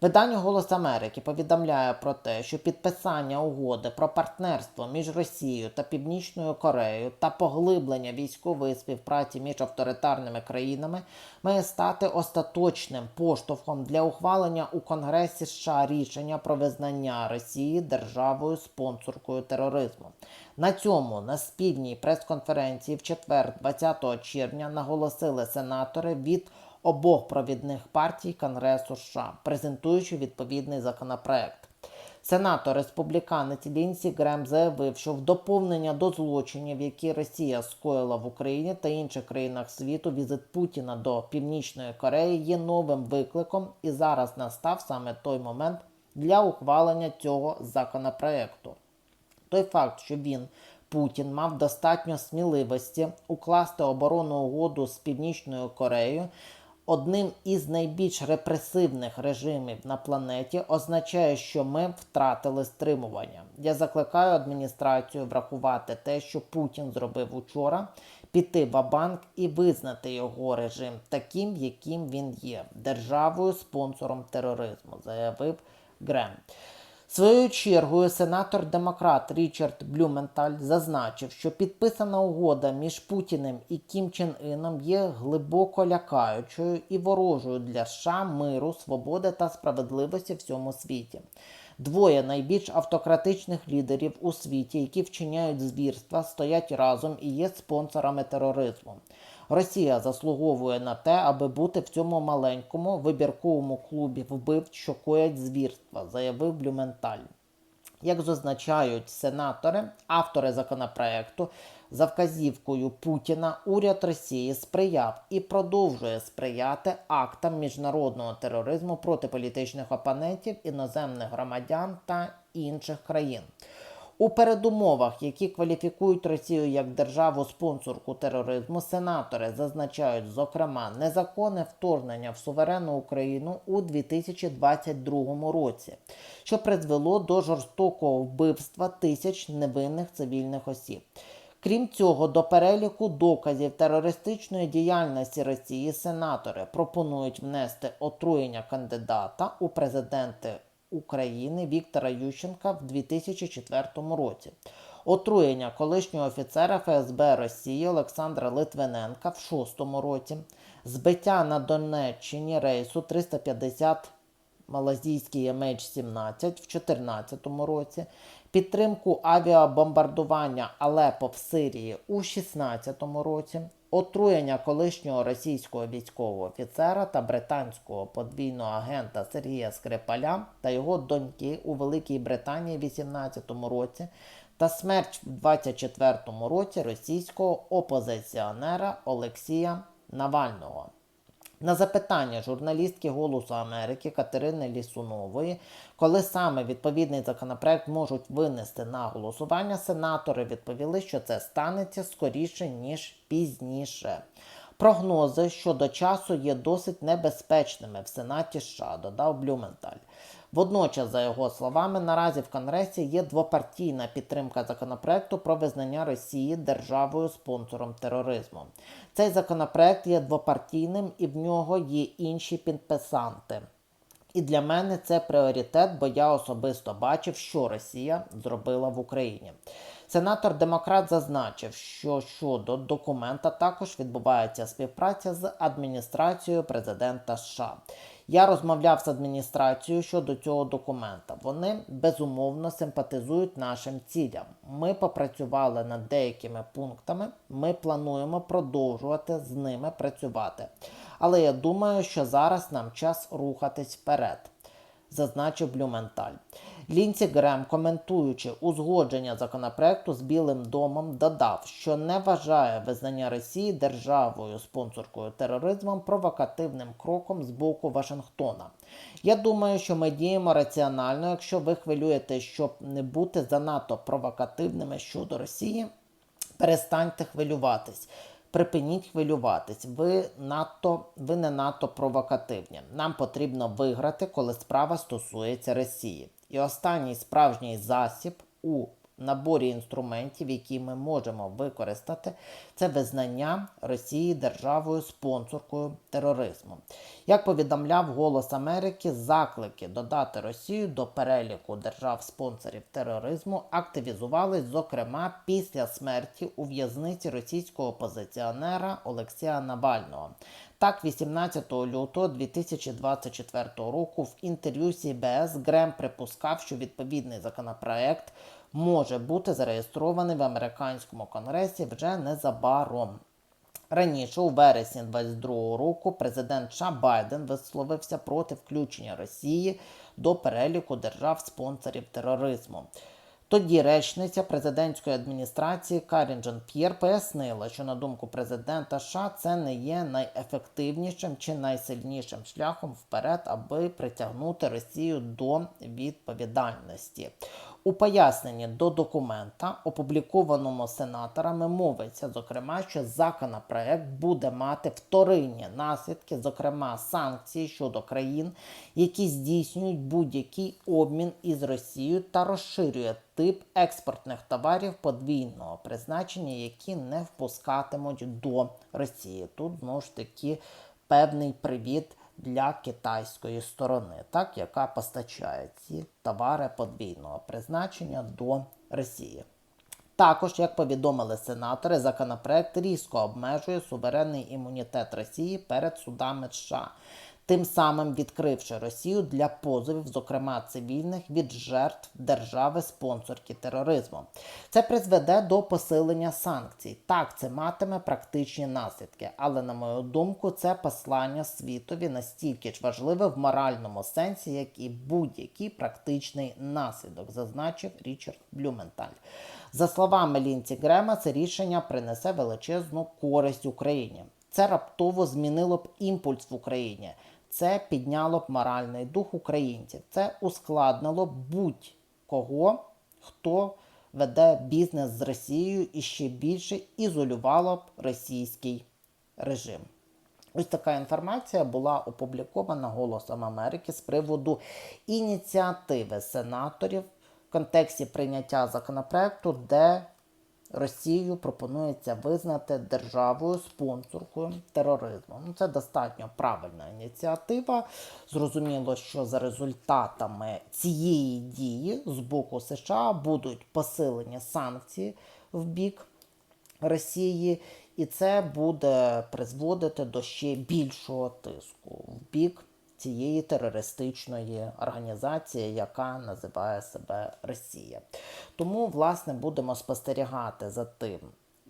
Видання Голос Америки повідомляє про те, що підписання угоди про партнерство між Росією та Північною Кореєю та поглиблення військової співпраці між авторитарними країнами має стати остаточним поштовхом для ухвалення у Конгресі США рішення про визнання Росії державою спонсоркою тероризму. На цьому на спільній прес-конференції в четвер, 20 червня, наголосили сенатори від обох провідних партій Конгресу США, презентуючи відповідний законопроект. Сенатор республіканець Лінсі Грем заявив, що в доповнення до злочинів, які Росія скоїла в Україні та інших країнах світу, візит Путіна до Північної Кореї є новим викликом, і зараз настав саме той момент для ухвалення цього законопроекту. Той факт, що він, Путін, мав достатньо сміливості укласти оборонну угоду з Північною Кореєю, одним із найбільш репресивних режимів на планеті, означає, що ми втратили стримування. Я закликаю адміністрацію врахувати те, що Путін зробив учора, піти в банк і визнати його режим таким, яким він є, державою спонсором тероризму, заявив Грем. Своєю чергою сенатор-демократ Річард Блюменталь зазначив, що підписана угода між Путіним і Кім Чен Іном є глибоко лякаючою і ворожою для США миру, свободи та справедливості в всьому світі. Двоє найбільш автократичних лідерів у світі, які вчиняють звірства, стоять разом і є спонсорами тероризму. Росія заслуговує на те, аби бути в цьому маленькому вибірковому клубі вбивць, що коять звірства, заявив Блюменталь. Як зазначають сенатори, автори законопроекту, за вказівкою Путіна уряд Росії сприяв і продовжує сприяти актам міжнародного тероризму проти політичних опонентів, іноземних громадян та інших країн. У передумовах, які кваліфікують Росію як державу-спонсорку тероризму, сенатори зазначають, зокрема, незаконне вторгнення в суверенну Україну у 2022 році, що призвело до жорстокого вбивства тисяч невинних цивільних осіб. Крім цього, до переліку доказів терористичної діяльності Росії сенатори пропонують внести отруєння кандидата у президенти України Віктора Ющенка в 2004 році, отруєння колишнього офіцера ФСБ Росії Олександра Литвиненка в 2006 році, збиття на Донеччині рейсу 350 малазійський MH17 в 2014 році, підтримку авіабомбардування Алепо в Сирії у 2016 році, отруєння колишнього російського військового офіцера та британського подвійного агента Сергія Скрипаля та його доньки у Великій Британії в 2018 році та смерть в 2024 році російського опозиціонера Олексія Навального. На запитання журналістки Голосу Америки Катерини Лісунової, коли саме відповідний законопроект можуть винести на голосування, сенатори відповіли, що це станеться скоріше ніж пізніше. Прогнози щодо часу є досить небезпечними в Сенаті США, додав Блюменталь. Водночас, за його словами, наразі в Конгресі є двопартійна підтримка законопроекту про визнання Росії державою спонсором тероризму. Цей законопроект є двопартійним і в нього є інші підписанти. І для мене це пріоритет, бо я особисто бачив, що Росія зробила в Україні. Сенатор Демократ зазначив, що щодо документа також відбувається співпраця з адміністрацією президента США. Я розмовляв з адміністрацією щодо цього документа. Вони безумовно симпатизують нашим цілям. Ми попрацювали над деякими пунктами. Ми плануємо продовжувати з ними працювати. Але я думаю, що зараз нам час рухатись вперед, зазначив Блюменталь. Лінці Грем, коментуючи узгодження законопроекту з Білим домом, додав, що не вважає визнання Росії державою спонсоркою тероризмом провокативним кроком з боку Вашингтона. Я думаю, що ми діємо раціонально, якщо ви хвилюєте, щоб не бути занадто провокативними щодо Росії. Перестаньте хвилюватись. Припиніть хвилюватись. Ви надто ви не надто провокативні. Нам потрібно виграти, коли справа стосується Росії. І останній справжній засіб у наборі інструментів, які ми можемо використати, це визнання Росії державою спонсоркою тероризму. Як повідомляв Голос Америки, заклики додати Росію до переліку держав-спонсорів тероризму активізувались, зокрема, після смерті у в'язниці російського опозиціонера Олексія Навального. Так, 18 лютого 2024 року в інтерв'ю CBS Грем припускав, що відповідний законопроект може бути зареєстрований в американському конгресі вже незабаром. Раніше, у вересні 2022 року, президент США Байден висловився проти включення Росії до переліку держав-спонсорів тероризму. Тоді речниця президентської адміністрації Карін Жан П'єр пояснила, що на думку президента США це не є найефективнішим чи найсильнішим шляхом вперед, аби притягнути Росію до відповідальності. У поясненні до документа, опублікованому сенаторами, мовиться, зокрема, що законопроект буде мати вторинні наслідки, зокрема санкції щодо країн, які здійснюють будь-який обмін із Росією та розширює тип експортних товарів подвійного призначення, які не впускатимуть до Росії. Тут знову ж таки певний привіт для китайської сторони, так, яка постачає ці товари подвійного призначення до Росії. Також, як повідомили сенатори, законопроект різко обмежує суверенний імунітет Росії перед судами США, тим самим відкривши Росію для позовів, зокрема цивільних, від жертв держави-спонсорки тероризму. Це призведе до посилення санкцій. Так, це матиме практичні наслідки, але, на мою думку, це послання світові настільки ж важливе в моральному сенсі, як і будь-який практичний наслідок, зазначив Річард Блюменталь. За словами Лінці Грема, це рішення принесе величезну користь Україні. Це раптово змінило б імпульс в Україні. Це підняло б моральний дух українців. Це ускладнило б будь-кого, хто веде бізнес з Росією і ще більше ізолювало б російський режим. Ось така інформація була опублікована Голосом Америки з приводу ініціативи сенаторів в контексті прийняття законопроекту, де Росію пропонується визнати державою спонсоркою тероризму. Ну, це достатньо правильна ініціатива. Зрозуміло, що за результатами цієї дії з боку США будуть посилені санкції в бік Росії, і це буде призводити до ще більшого тиску в бік цієї терористичної організації, яка називає себе Росія. Тому, власне, будемо спостерігати за тим,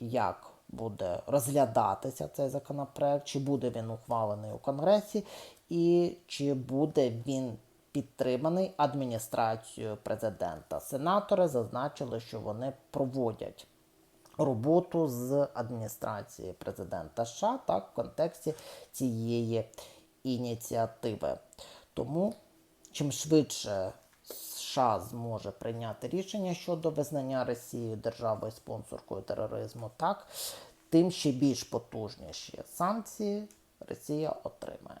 як буде розглядатися цей законопроект, чи буде він ухвалений у Конгресі, і чи буде він підтриманий адміністрацією президента. Сенатори зазначили, що вони проводять роботу з адміністрації президента США так, в контексті цієї ініціативи. Тому, чим швидше США зможе прийняти рішення щодо визнання Росії державою спонсоркою тероризму, так, тим ще більш потужніші санкції Росія отримає.